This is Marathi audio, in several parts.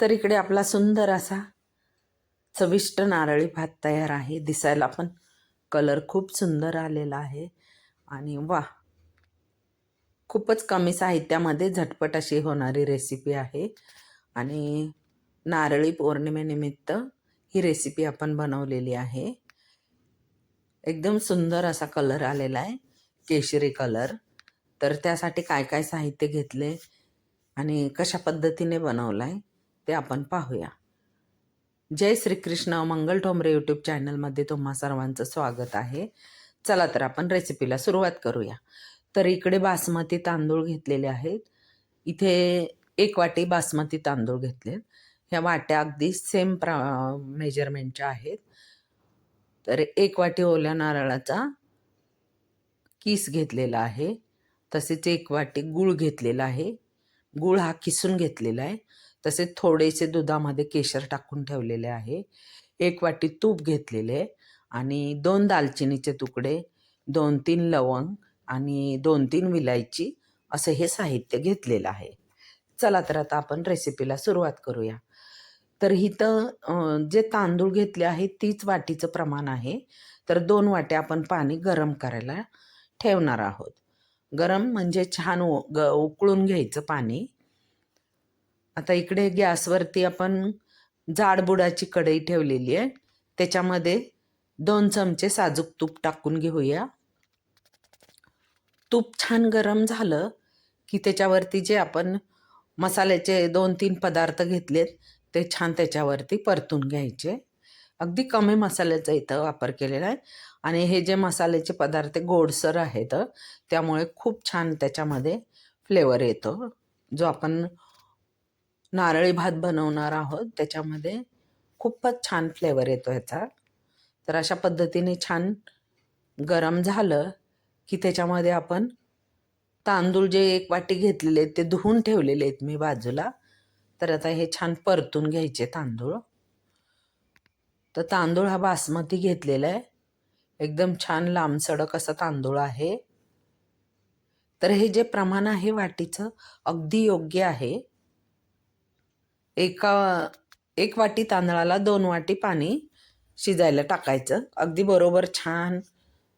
तर इकडे आपला सुंदर असा चविष्ट नारळी भात तयार आहे. दिसायला पण कलर खूप सुंदर आलेला आहे. आणि वा खूपच कमी साहित्यामध्ये झटपट अशी होणारी रेसिपी आहे. आणि नारळी पौर्णिमेनिमित्त ही रेसिपी आपण बनवलेली आहे. एकदम सुंदर असा कलर आलेला आहे. केशरी कलर तर त्यासाठी काय काय साहित्य घेतले आणि कशा पद्धतीने बनवलं आहे ते आपण पाहूया. जय श्रीकृष्ण मंगल ठोंबरे यूट्यूब चॅनलमध्ये तुम्हा सर्वांचं स्वागत आहे. चला तर आपण रेसिपीला सुरुवात करूया. तर इकडे बासमती तांदूळ घेतलेले आहेत. इथे एक वाटी बासमती तांदूळ घेतले. ह्या वाट्या अगदी सेम प्रा मेजरमेंटच्या आहेत. तर एक वाटी ओल्या नारळाचा किस घेतलेला आहे. तसेच एक वाटी गूळ घेतलेला आहे. गूळ हा किसून घेतलेला आहे. तसेच थोडेसे दुधामध्ये केशर टाकून ठेवलेले आहे. एक वाटी तूप घेतलेले आणि दोन दालचिनीचे तुकडे दोन तीन लवंग आणि दोन तीन विलायची असं हे साहित्य घेतलेलं आहे. चला तर आता आपण रेसिपीला सुरुवात करूया. तर इथं जे तांदूळ घेतले आहेत तीच वाटीचं प्रमाण आहे. तर दोन वाट्या आपण पाणी गरम करायला ठेवणार आहोत. गरम म्हणजे छान उ ग उकळून घ्यायचं पाणी. आता इकडे गॅसवरती आपण जाडबुडाची कढई ठेवलेली आहे. त्याच्यामध्ये दोन चमचे साजूक तूप टाकून घेऊया. तूप छान गरम झालं की त्याच्यावरती जे आपण मसाल्याचे दोन तीन पदार्थ घेतलेत ते छान त्याच्यावरती परतून घ्यायचे. अगदी कमी मसाल्याचा इथं वापर केलेला आहे. आणि हे जे मसाल्याचे पदार्थ गोडसर आहेत त्यामुळे खूप छान त्याच्यामध्ये फ्लेवर येतो. जो आपण नारळी भात बनवणार आहोत. त्याच्यामध्ये खूपच छान फ्लेवर येतो ह्याचा तर अशा पद्धतीने छान गरम झालं की त्याच्यामध्ये आपण तांदूळ जे एक वाटी घेतलेले आहेत ते धुवून ठेवलेले आहेत मी बाजूला. तर आता हे छान परतून घ्यायचे तांदूळ. तर तांदूळ हा बासमती घेतलेला आहे. एकदम छान लांबसडक असा तांदूळ आहे. तर हे जे प्रमाण आहे वाटीचं अगदी योग्य आहे. एका एक वाटी तांदळाला दोन वाटी पाणी शिजायला टाकायचं. अगदी बरोबर छान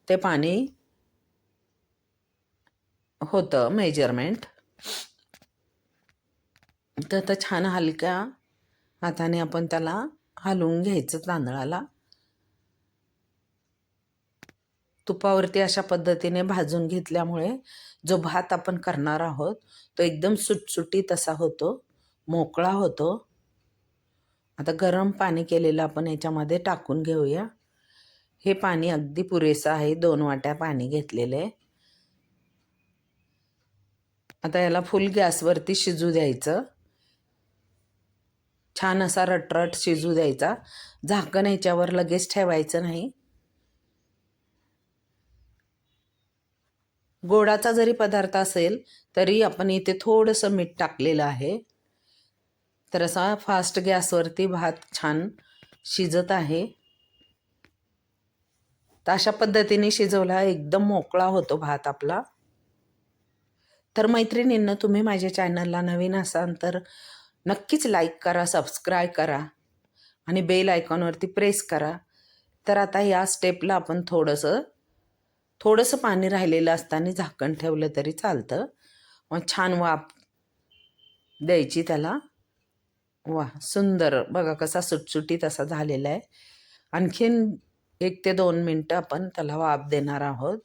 ते पाणी होतं मेजरमेंट तर आता छान हलक्या हाताने आपण त्याला हलवून घ्यायचं तांदळाला. तुपावरती अशा पद्धतीने भाजून घेतल्यामुळे जो भात आपण करणार आहोत तो एकदम सुटसुटीत असा होतो. मोकळा होतो. आता गरम पाणी केलेलं आपण याच्यामध्ये टाकून घेऊया. हे पाणी अगदी पुरेसं आहे. दोन वाट्या पाणी घेतलेले आता याला फुल गॅसवरती शिजू द्यायचं. छान असा रटरट शिजू द्यायचा. झाकण ह्याच्यावर लगेच ठेवायचं नाही. गोडाचा जरी पदार्थ असेल तरी आपण इथे थोडंसं मीठ टाकलेलं आहे. तर असा फास्ट गॅसवरती भात छान शिजत आहे. तर अशा पद्धतीने शिजवला एकदम मोकळा होतो भात आपला. तर मैत्रिणींना तुम्ही माझ्या चॅनलला नवीन असाल तर नक्कीच लाईक करा सबस्क्राईब करा आणि बेल आयकॉनवरती प्रेस करा. तर आता या स्टेपला आपण थोडंसं थोडंसं पाणी राहिलेलं असताना झाकण ठेवलं तरी चालतं. मग छान वाफ द्यायची त्याला. वा सुंदर. बघा कसा सुटसुटीत असा झालेला आहे. आणखीन एक ते दोन मिनटं आपण त्याला वाफ देणार आहोत.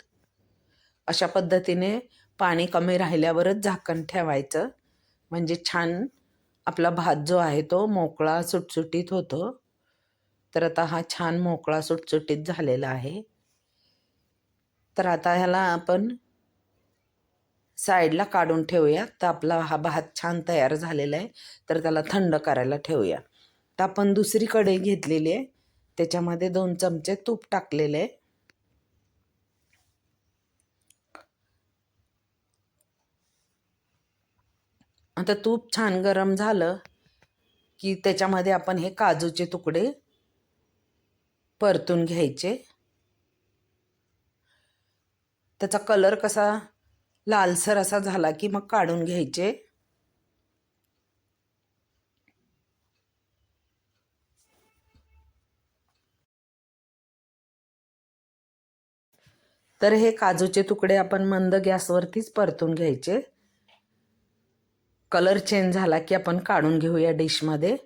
अशा पद्धतीने पाणी कमी राहिल्यावरच झाकण ठेवायचं. म्हणजे छान आपला भात जो आहे तो मोकळा सुटसुटीत होतो. तर आता हा छान मोकळा सुटसुटीत झालेला आहे. तर आता ह्याला आपण साईडला काढून ठेवूया. तर आपला हा भात छान तयार झालेला आहे. तर त्याला थंड करायला ठेवूया. तर आपण दुसरी कढई घेतलेली आहे. त्याच्यामध्ये दोन चमचे तूप टाकलेले आता तूप छान गरम झालं की त्याच्यामध्ये आपण हे काजूचे तुकडे परतून घ्यायचे. त्याचा कलर कसा लालसर असा झाला की मग काढून घ्यायचे. तर हे काजूचे तुकडे आपण मंद गॅसवरतीच परतून घ्यायचे. कलर चेंज झाला की आपण काढून घेऊया डिशमध्ये.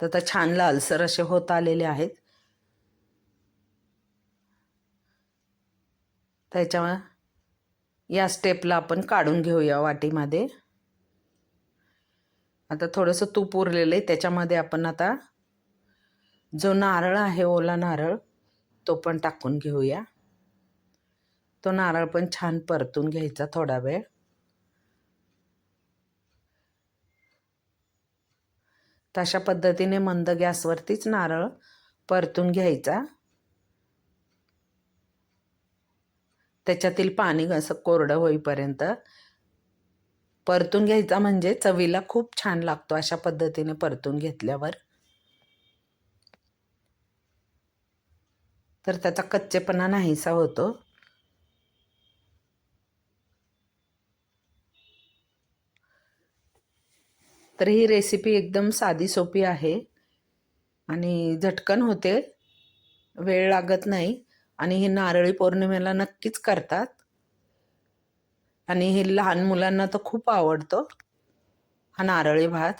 तर आता छान लालसर असे होत आलेले आहेत. त्याच्यामुळे या स्टेपला आपण काढून घेऊया वाटीमध्ये. आता थोडंसं तूप उरलेलं आहे त्याच्यामध्ये आपण आता जो नारळ आहे ओला नारळ तो पण टाकून घेऊया. तो नारळ पण छान परतून घ्यायचा थोडा वेळ. तशा पद्धतीने मंद गॅसवरतीच नारळ परतून घ्यायचा. त्याच्यातील पाणी असं कोरडं होईपर्यंत परतून घ्यायचा म्हणजे चवीला खूप छान लागतो अशा पद्धतीने परतून घेतल्यावर. तर त्याचा कच्चेपणा नाहीसा होतो. तर ही रेसिपी एकदम साधी सोपी आहे. आणि झटकन होते. वेळ लागत नाही. आणि हे नारळी पौर्णिमेला नक्कीच करतात. आणि हे लहान मुलांना तर खूप आवडतो हा नारळी भात.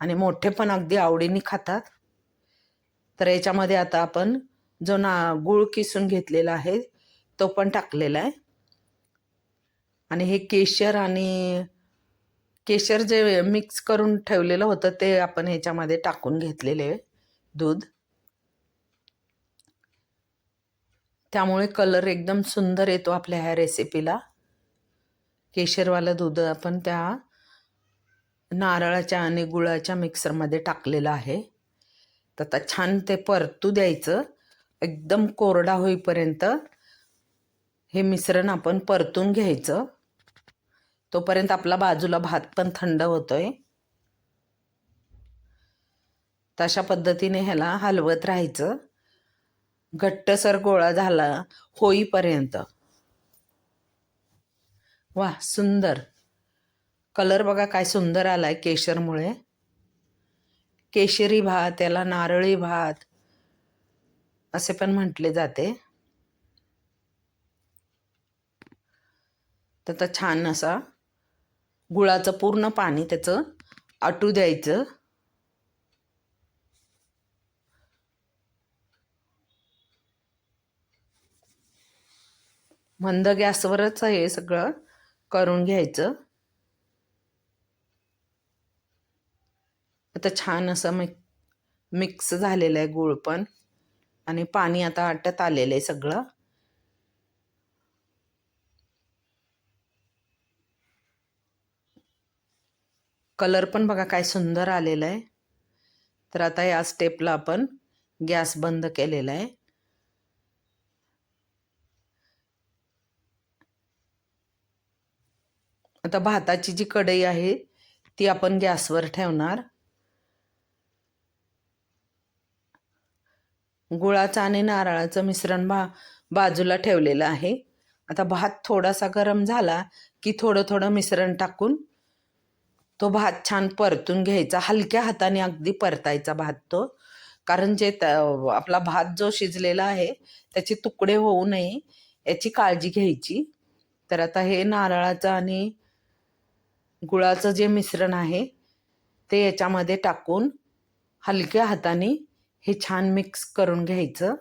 आणि मोठे पण अगदी आवडीने खातात. तर याच्यामध्ये आता आपण जो ना गूळ किसून घेतलेला आहे तो पण टाकलेला आहे. आणि हे केशर आणि केशर जे मिक्स करून ठेवलेलं होतं ते आपण ह्याच्यामध्ये टाकून घेतलेले दूध. त्यामुळे कलर एकदम सुंदर येतो आपल्या ह्या रेसिपीला केशरवालं दूध आपण त्या नारळाच्या आणि गुळाच्या मिक्सरमध्ये टाकलेलं आहे. तर आता छान ते परतू द्यायचं. एकदम कोरडा होईपर्यंत हे मिश्रण आपण परतून घ्यायचं. तोपर्यंत आपला बाजूला भात पण थंड होतोय. तशा पद्धतीने ह्याला हलवत राहायचं. घट्टसर गोळा झाला होईपर्यंत. वा सुंदर. कलर बघा काय सुंदर आलाय केशरमुळे. केशरी भात याला नारळी भात असे पण म्हटले जाते. त्याचा छान असा गुळाचं पूर्ण पाणी त्याचं आटू द्यायचं. मंद गॅसवरच हे सगळं करून घ्यायचं. आता छान असं मिक मिक्स झालेलं आहे गूळ पण. आणि पाणी आता आटत आलेलं आहे सगळं. कलर पण बघा काय सुंदर आलेला आहे. तर आता या स्टेपला आपण गॅस बंद केलेला आहे. आता भाताची जी कढई आहे ती आपण गॅसवर ठेवणार. गुळाचं आणि नारळाचं मिश्रण भा बाजूला ठेवलेलं आहे. आता भात थोडासा गरम झाला की थोडं थोडं मिश्रण टाकून तो भात छान परतून घ्यायचा. हलक्या हाताने अगदी परतायचा भात तो. कारण जे आपला भात जो शिजलेला आहे त्याचे तुकडे होऊ नये याची काळजी घ्यायची. तर आता हे नारळाचं आणि गुळाचं जे मिश्रण आहे ते याच्यामध्ये टाकून हलक्या हाताने हे छान मिक्स करून घ्यायचं.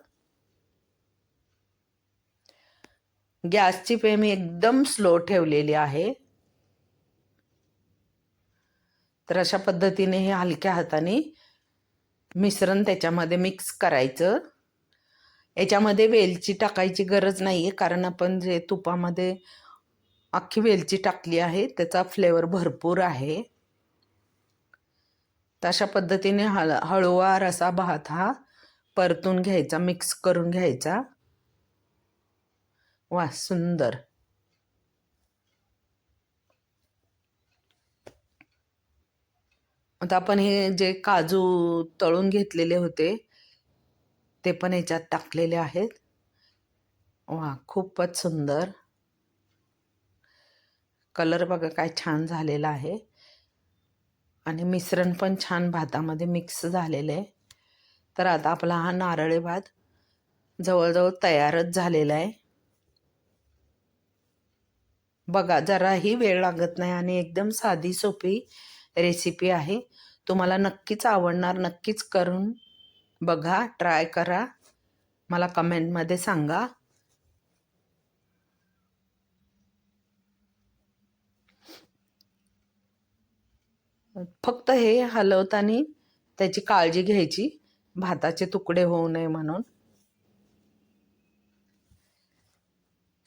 गॅसची फ्लेम एकदम स्लो ठेवलेली आहे. तर अशा पद्धतीने हे हलक्या हाताने मिश्रण त्याच्यामध्ये मिक्स करायचं. याच्यामध्ये वेलची टाकायची गरज नाही आहे कारण आपण जे तुपामध्ये अख्खी वेलची टाकली आहे. त्याचा फ्लेवर भरपूर आहे. तशा पद्धतीने हळ हळूवार असा भात हा परतून घ्यायचा मिक्स करून घ्यायचा. वा सुंदर. आता आपण हे जे काजू तळून घेतलेले होते ते पण याच्यात टाकलेले आहेत. वा खूपच सुंदर. कलर बघा काय छान झालेला आहे. आणि मिश्रण पण छान भातामध्ये मिक्स झालेलं आहे. तर आता आपला हा नारळी भात जवळजवळ तयारच झालेला आहे. बघा जराही वेळ लागत नाही आणि एकदम साधी सोपी रेसिपी आहे. तुम्हाला नक्कीच आवडणार नक्कीच करून बघा ट्राय करा. मला कमेंटमध्ये सांगा. फक्त हे हलवताना त्याची काळजी घ्यायची. भाताचे तुकडे होऊ नये म्हणून.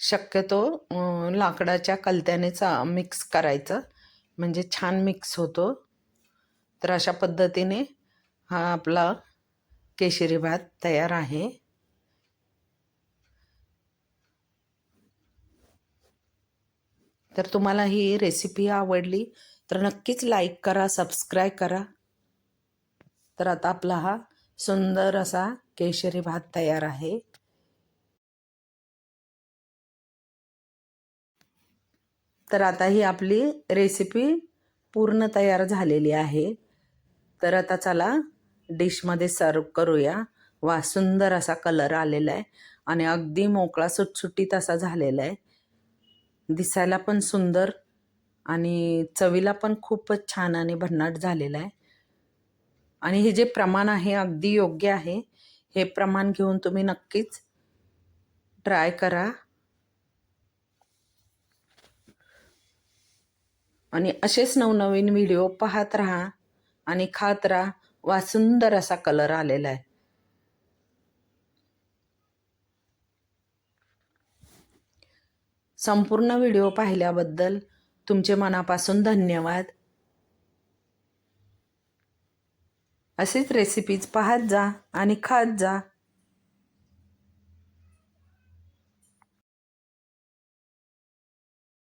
शक्यतो लाकडाच्या कलत्यानेच मिक्स करायचं. म्हणजे छान मिक्स होतो. तर अशा पद्धतीने हा आपला केशरी भात तयार आहे. तर तुम्हाला ही रेसिपी आवडली तर नक्कीच लाईक करा सबस्क्राईब करा. तर आता आपला हा सुंदर असा केशरी भात तयार आहे. तर आता ही आपली रेसिपी पूर्ण तयार झालेली आहे. तर आता चला डिशमध्ये सर्व करूया. वा सुंदर असा कलर आलेला आहे आणि अगदी मोकळा सुटसुटीत असा झालेला आहे. दिसायला पण सुंदर आणि चवीला पण खूपच छान आणि भन्नाट झालेला आहे. आणि हे जे प्रमाण आहे अगदी योग्य आहे हे प्रमाण घेऊन तुम्ही नक्कीच ट्राय करा. आणि असेच नवनवीन व्हिडिओ पाहत राहा आणि खात राहा. वा सुंदर असा कलर आलेला आहे. संपूर्ण व्हिडिओ पाहिल्याबद्दल तुमचे मनापासून धन्यवाद. असेच रेसिपीज पाहत जा आणि खात जा.